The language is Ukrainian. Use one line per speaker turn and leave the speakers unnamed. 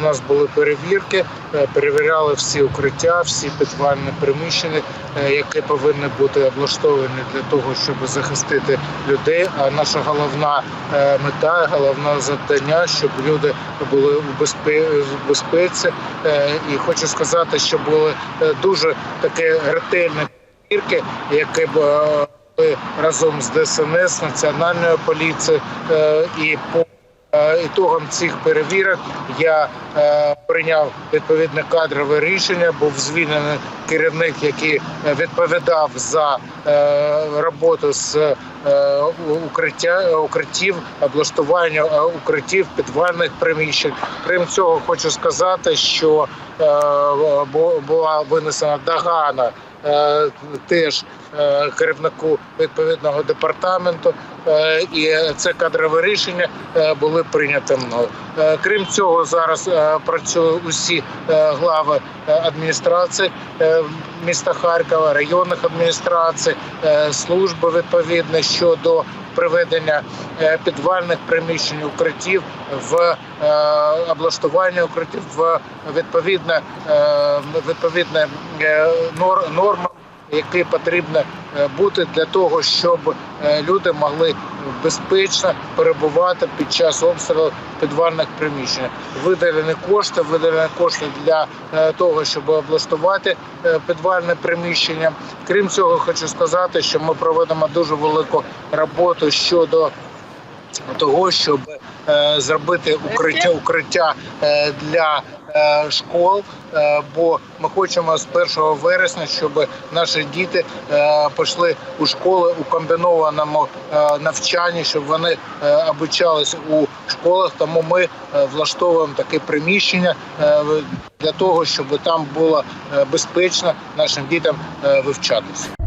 у нас були перевірки, е, перевіряли всі укриття, всі підвальні приміщення, е, які повинні бути облаштовані для того, щоб захистити людей. А наша головна е, мета, головне завдання, щоб люди були у безпеці. І хочу сказати, що були дуже такі ретельні перевірки, які б разом з ДСНС, Національною поліцією і по ітогам цих перевірок я е, прийняв відповідне кадрове рішення. Був звільнений керівник, який е, відповідав за е, роботу з е, укриття укриттів, облаштування е, укриттів підвальних приміщень. Крім цього, хочу сказати, що е, була винесена догана е, теж е, керівнику відповідного департаменту, е, і це кадрове рішення е, були прийняті мною. Е, Крім цього, зараз е, працюють усі е, глави е, адміністрації е, міста Харкова, районних адміністрацій, е, служби відповідно щодо приведення е, підвальних приміщень укриттів в е, облаштування укриттів в відповідне відповідне нормам, які потрібно е, бути для того, щоб е, люди могли безпечно перебувати під час обстрілу підвальних приміщень. Виділені кошти, виділені кошти для е, того, щоб облаштувати підвальне приміщення. Крім цього, хочу сказати, що ми проведемо дуже велику роботу щодо того, щоб е, зробити укриття укриття е, для е, школ. Е, бо ми хочемо з 1 вересня, щоб наші діти е, пішли у школи у комбінованому е, навчанні, щоб вони е, обучались у школах. Тому ми е, влаштовуємо таке приміщення е, для того, щоб там було е, безпечно нашим дітям е, вивчатися.